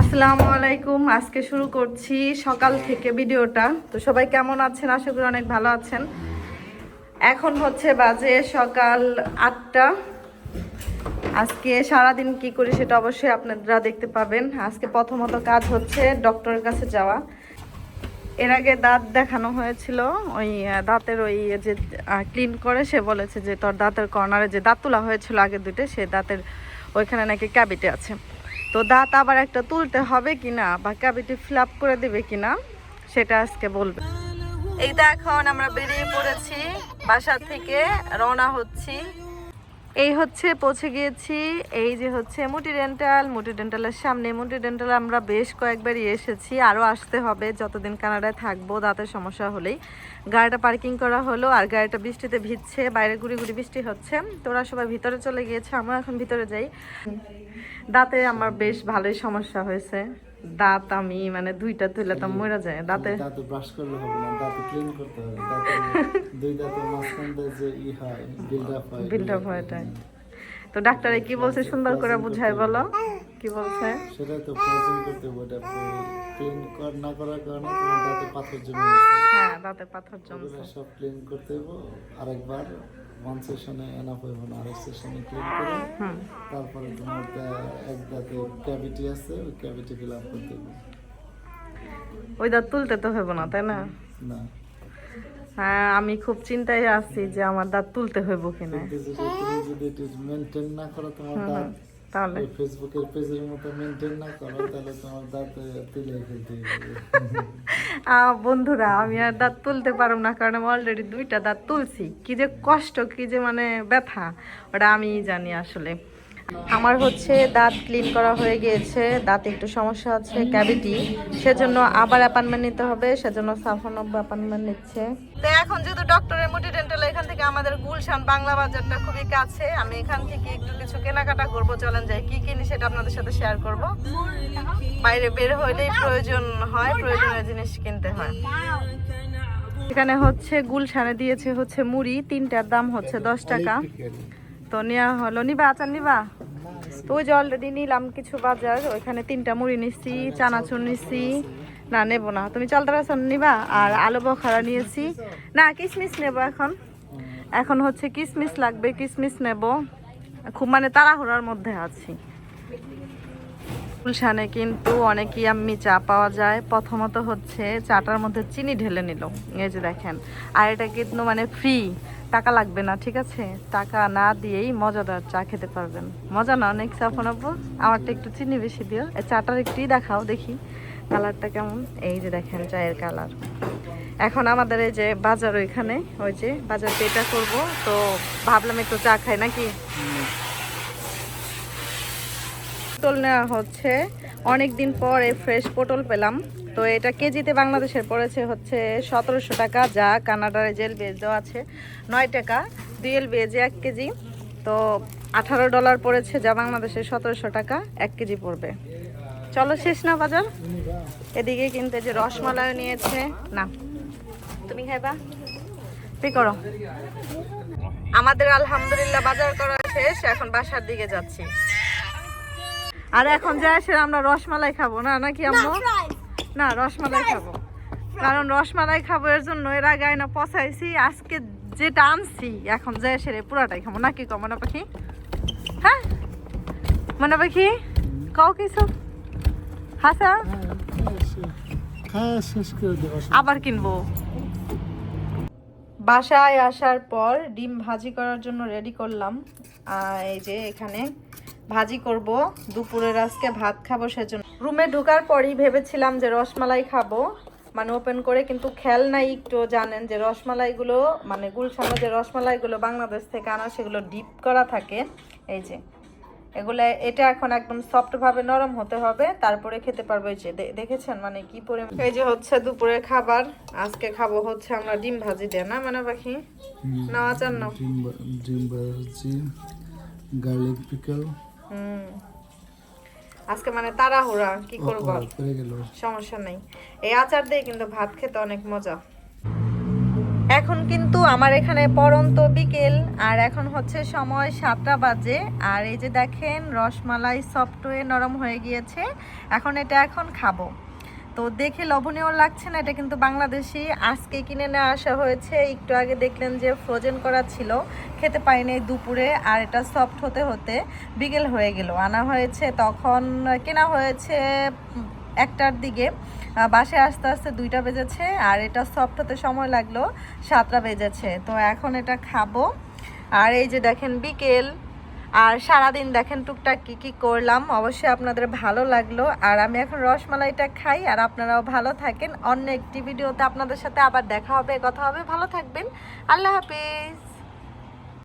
আসসালামু আলাইকুম, আজকে শুরু করছি সকাল থেকে ভিডিওটা। তো সবাই কেমন আছেন? আশা করি অনেক ভালো আছেন। এখন হচ্ছে বাজে সকাল আটটা। আজকে সারাদিন কি করি সেটা অবশ্যই আপনারা দেখতে পাবেন। আজকে প্রথমত কাজ হচ্ছে ডক্টরের কাছে যাওয়া। এর আগে দাঁত দেখানো হয়েছিল। ওই দাঁতের ওই যে ক্লিন করে, সে বলেছে যে তোর দাঁতের কর্নারে যে দাঁত তোলা হয়েছিল আগে দুটো সে দাঁতের ওইখানে নাকি ক্যাবিটে আছে। তো দাঁত আবার একটা তুলতে হবে কিনা বা ক্যাবিটি ফিল আপ করে দেবে কিনা, সেটা আজকে বলবে। এইটা এখন আমরা বেরিয়ে পড়েছি, বাসা থেকে রওনা হচ্ছি। এই হচ্ছে পৌঁছে গিয়েছি, এই যে হচ্ছে মুটি ডেন্টাল মুটি ডেন্টালের সামনে। মুটি ডেন্টাল আমরা বেশ কয়েকবারই এসেছি আরও আসতে হবে, যতদিন কানাডায় থাকব দাঁতের সমস্যা হলেই। গাড়িটা পার্কিং করা হলো, আর গাড়িটা বৃষ্টিতে ভিজছে, বাইরে গুড়ি গুড়ি বৃষ্টি হচ্ছে। তোরা সবাই ভিতরে চলে গিয়েছে আমরা এখন ভিতরে যাই। দাঁতে আমার বেশ ভালোই সমস্যা হয়েছে। দাঁত আমি মানে দুইটা তুলে তো মরে যায় দাঁতে। দাঁতে ব্রাশ করলে হবে না দাঁতে ক্লিন করতে হবে। দাঁতে দুই দাঁতের মাঝখান যে ই হয় বিল্ড আপ হয় বিল্ড আপ হয়টাই তো ডাক্তারে কি বলছে? সুন্দর করে বুঝাই বলো। কি বলছে? সেটাই তো ফ্রোজেন করতে হবে ওটা ক্লিন কর না করার কারণে তোমার দাঁতে পাথর জমে হ্যাঁ দাঁতে পাথর জমছে। সব ক্লিন করতে হবে আরেকবার ওয়ান সেশনে এনাফ হইব না আরেক সেশনে ক্লিন করে। তারপরে তোমার এক দাঁতে ক্যাভিটি আছে ওই ক্যাভিটি ফিল আপ করতে হবে। ওই দাঁত তুলতে তো হবে না তাই না? না। হ্যাঁ আমি খুব চিন্তায় আছি যে আমার দাঁত তুলতে হইব কিনা। যদি মেনটেন না করো তোমার দাঁত তাহলে। ফেসবুকের পেজের মতো মেনটেন না করো তাহলে তোমার দাঁত তুলে ফেলতে বন্ধুরা আমি আর দাঁত তুলতে পারব না কারণ আমি অলরেডি দুইটা দাঁত তুলছি। কি যে কষ্ট কি যে মানে ব্যথা ওটা আমি জানি আসলে। আমার হচ্ছে দাঁত ক্লিন করা হয়ে গিয়েছে দাঁতে একটু সমস্যা আছে ক্যাভিটি সেজন্য আবার অ্যাপয়েন্টমেন্ট নিতে হবে সেজন্য সাফনব্য অ্যাপয়েন্টমেন্ট নিচ্ছে। তো এখন যেহেতু ডক্টরের মুটি ডেন্টাল এখান থেকে আমাদের গুলশান বাংলা বাজারটা খুবই কাছে। আমি এখান থেকে একটু কিছু কেনাকাটা করব, চলেন যাই। কি কিনি সেটা আপনাদের সাথে শেয়ার করব। বাইরে বের হইলেই প্রয়োজন হয়, প্রয়োজনীয় জিনিস কিনতে হয়। এখানে হচ্ছে গুলশানে দিয়েছে হচ্ছে মুড়ি, তিনটার দাম হচ্ছে দশ টাকা। তো নেওয়া হলো। নিবা, আচার নিবা? তো ওই যে অলরেডি নিলাম কিছু বাজার, ওইখানে তিনটা মুড়ি নিচ্ছি চানাচুর নিচ্ছি না, নেব না। তুমি চালতা রাসন নিবা? আর আলু বখারা নিয়েছি। না কিশমিশ নেব এখন? এখন হচ্ছে কিসমিস লাগবে কিসমিস নেব। খুব মানে তাড়াহুড়ার মধ্যে আছি। গুলশানে কিন্তু অনেক ইয়াম্মি চা পাওয়া যায়। প্রথমত হচ্ছে চাটার মধ্যে চিনি ঢেলে নিল। এই যে দেখেন, আর এটা কিন্তু মানে ফ্রি টাকা লাগবে না, ঠিক আছে? টাকা না দিয়েই মজাদার চা খেতে পারবেন। মজা না অনেক সাফন আপু? আমারটা একটু চিনি বেশি দিও। চাটার একটু দেখাও দেখি, কালারটা কেমন? এই যে দেখেন চায়ের কালার। এখন আমাদের এই যে বাজার ওইখানে, ওই যে বাজার পেটা করব, তো ভাবলাম একটু চা খাই নাকি? পটল নেওয়া হচ্ছে। অনেক দিন পর এই ফ্রেশ পটল পেলাম। তো এটা কেজিতে বাংলাদেশের পড়েছে হচ্ছে সতেরোশো টাকা, যা কানাডার জেল বেজ দেওয়া আছে নয় টাকা ডিএল বেজে এক কেজি। তো আঠারো ডলার পড়েছে, যা বাংলাদেশের সতেরোশো টাকা, এক কেজি পড়বে। চলো শেষ না বাজার। এদিকে কিন্তু যে রসমালাই নিয়েছে। না, তুমি খাইবা? পে করো? আমাদের আলহামদুলিল্লাহ বাজার করা শেষ, এখন বাসার দিকে যাচ্ছি। আর এখন যা আসে আমরা রসমালাই খাব না? নাকি আম্মু? না রসমালাই খাব। কারণ রসমালাই খাব এর জন্য এর আগে না পচাইছি আজকে যেটা আনছি এখন যা এসে পুরাটাই খাব। নাকি কো মনে পাখি? হ্যাঁ? মনে পাখি? কও কিছু? হাসা? আবার কিনবো। বাসায় আসার পর ডিম ভাজি করার জন্য রেডি করলাম। আর এই যে এখানে ভাজি করব। দুপুরের আজকে ভাত খাব সেজন্য। রুমে ঢোকার পরই ভেবেছিলাম যে রসমালাই খাব। মানে ওপেন করে কিন্তু খেয়াল নাই একটু জানেন যে রসমালাইগুলো মানে গুলশানে যে রসমালাইগুলো বাংলাদেশ থেকে আনা সেগুলো ডিপ করা থাকে। এই যে এগুলো এটা এখন একদম সফট ভাবে নরম হতে হবে তারপরে খেতে পারব। এই যে দেখেছেন মানে কি পরিমাণ? এই যে হচ্ছে দুপুরের খাবার। আজকে খাব হচ্ছে আমরা ডিম ভাজি দিয়ে না মানে পাখি না আচার না? ডিম ভাজি গার্লিক পিকল হুম। আজকে মানে তাড়াহুড়া কি করব? সমস্যা নেই। এই আচার দিয়ে কিন্তু ভাত খেতে অনেক মজা। এখন কিন্তু আমার এখানে পরন্ত বিকেল আর এখন হচ্ছে সময় সাতটা বাজে আর এই যে দেখেন রসমালাই সফট হয়ে নরম হয়ে গিয়েছে। এখন এটা এখন খাব। তো দেখে লবণীয় লাগছে না, এটা কিন্তু বাংলাদেশি। আজকে কিনে নিয়ে আসা হয়েছে, একটু আগে দেখলেন যে ফ্রোজেন করা ছিল, খেতে পাইনি দুপুরে, আর এটা সফট হতে হতে বিকেল হয়ে গেল। আনা হয়েছে, তখন কেনা হয়েছে একটার দিকে। বাসায় আস্তে আস্তে দুইটা বেজেছে, আর এটা সফট হতে সময় লাগল, সাতটা বেজেছে। তো এখন এটা খাব। আর এই যে দেখেন, বিকেল আর সারাদিন দেখেন টুকটাক কি কি করলাম, অবশ্যই আপনাদের ভালো লাগল। আর আমি এখন রসমালাইটা খাই, আর আপনারাও ভালো থাকেন। অন্য একটি ভিডিওতে আপনাদের সাথে আবার দেখা হবে, কথা হবে। ভালো থাকবেন। আল্লাহ হাফিজ।